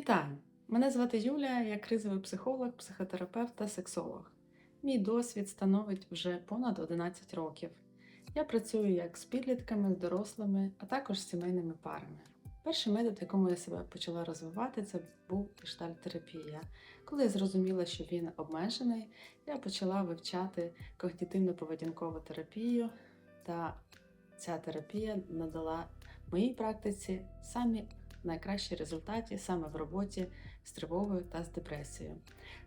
Вітаю! Мене звати Юлія, я кризовий психолог, психотерапевт та сексолог. Мій досвід становить вже понад 11 років. Я працюю як з підлітками, з дорослими, а також з сімейними парами. Перший метод, якому я себе почала розвивати, це був гештальт-терапія. Коли я зрозуміла, що він обмежений, я почала вивчати когнітивно-поведінкову терапію, та ця терапія надала моїй практиці самі найкращі результати саме в роботі з тривогою та з депресією.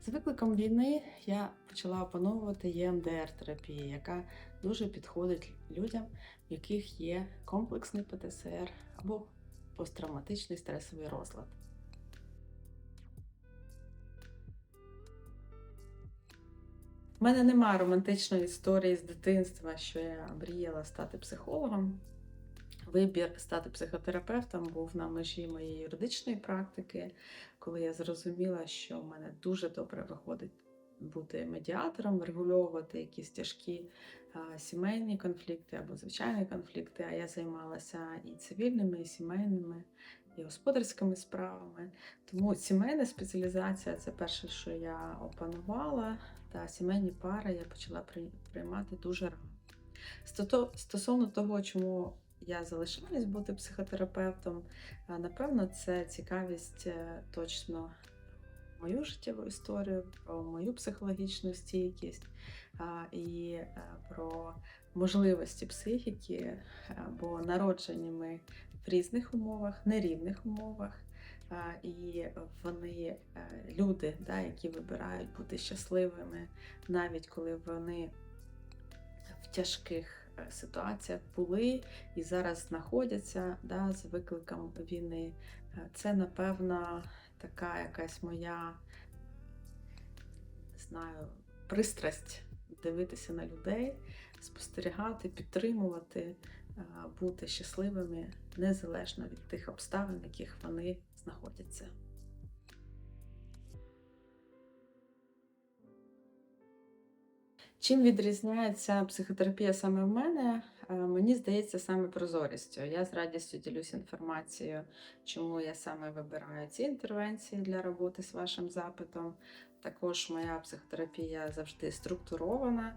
З викликом війни я почала опановувати ємдр терапію, яка дуже підходить людям, в яких є комплексний ПТСР або посттравматичний стресовий розлад. У мене немає романтичної історії з дитинства, що я мріяла стати психологом. Вибір стати психотерапевтом був на межі моєї юридичної практики, коли я зрозуміла, що в мене дуже добре виходить бути медіатором, врегульовувати якісь тяжкі сімейні конфлікти або звичайні конфлікти. А я займалася і цивільними, і сімейними, і господарськими справами. Тому сімейна спеціалізація це перше, що я опанувала, та сімейні пари я почала приймати дуже рано. Стосовно того, чому я залишаюсь бути психотерапевтом. Напевно, це цікавість е, точно мою життєву історію, про мою психологічну стійкість і е, про можливості психіки, е, бо народжені ми в різних умовах, нерівних умовах. І вони е, люди, да, які вибирають бути щасливими, навіть коли вони в тяжких е, ситуаціях були і зараз знаходяться да, з викликом війни. Е, Це, напевно, така якась моя знаю, пристрасть дивитися на людей, спостерігати, підтримувати, е, бути щасливими незалежно від тих обставин, в яких вони знаходяться. Чим відрізняється психотерапія саме в мене? Е, Мені здається, саме прозорістю. Я з радістю ділюсь інформацією, чому я саме вибираю ці інтервенції для роботи з вашим запитом. Також моя психотерапія завжди структурована.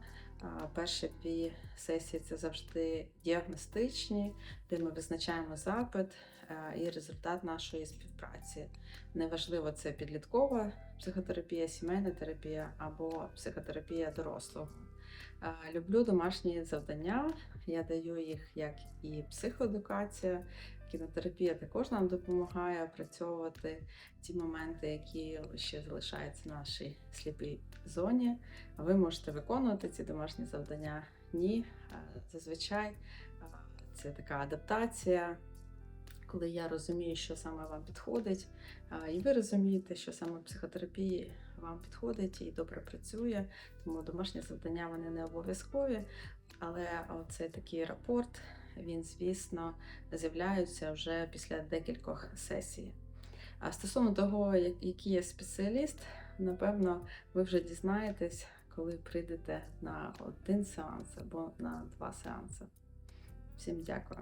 Перші дві сесії це завжди діагностичні, де ми визначаємо запит е, і результат нашої співпраці. Неважливо, це підліткова психотерапія, сімейна терапія або психотерапія дорослого. Е, Люблю домашні завдання. Я даю їх як і психоедукація. Кінотерапія також нам допомагає опрацьовувати ті моменти, які ще залишаються в нашій сліпій зоні. Ви можете виконувати ці домашні завдання? Ні. Зазвичай це така адаптація, коли я розумію, що саме вам підходить, і ви розумієте, що саме психотерапії вам підходить і добре працює, тому домашні завдання вони не обов'язкові. Але цей такий рапорт, він, звісно, з'являється вже після декількох сесій. А стосовно того, який я спеціаліст, напевно, ви вже дізнаєтесь, коли прийдете на один сеанс або на два сеанси. Всім дякую.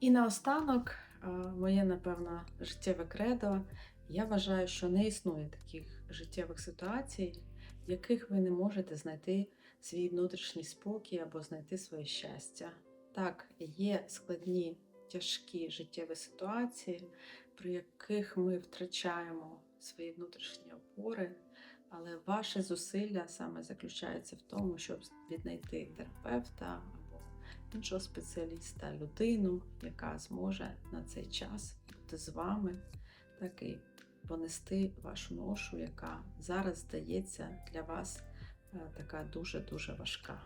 І наостанок, е, моє, напевно, життєве кредо. Я вважаю, що не існує таких життєвих ситуацій, в яких ви не можете знайти свій внутрішній спокій або знайти своє щастя. Так, є складні, тяжкі життєві ситуації, при яких ми втрачаємо свої внутрішні опори, але ваше зусилля саме заключається в тому, щоб віднайти терапевта або іншого спеціаліста, людину, яка зможе на цей час бути з вами, так і понести вашу ношу, яка зараз здається для вас е, така дуже-дуже важка.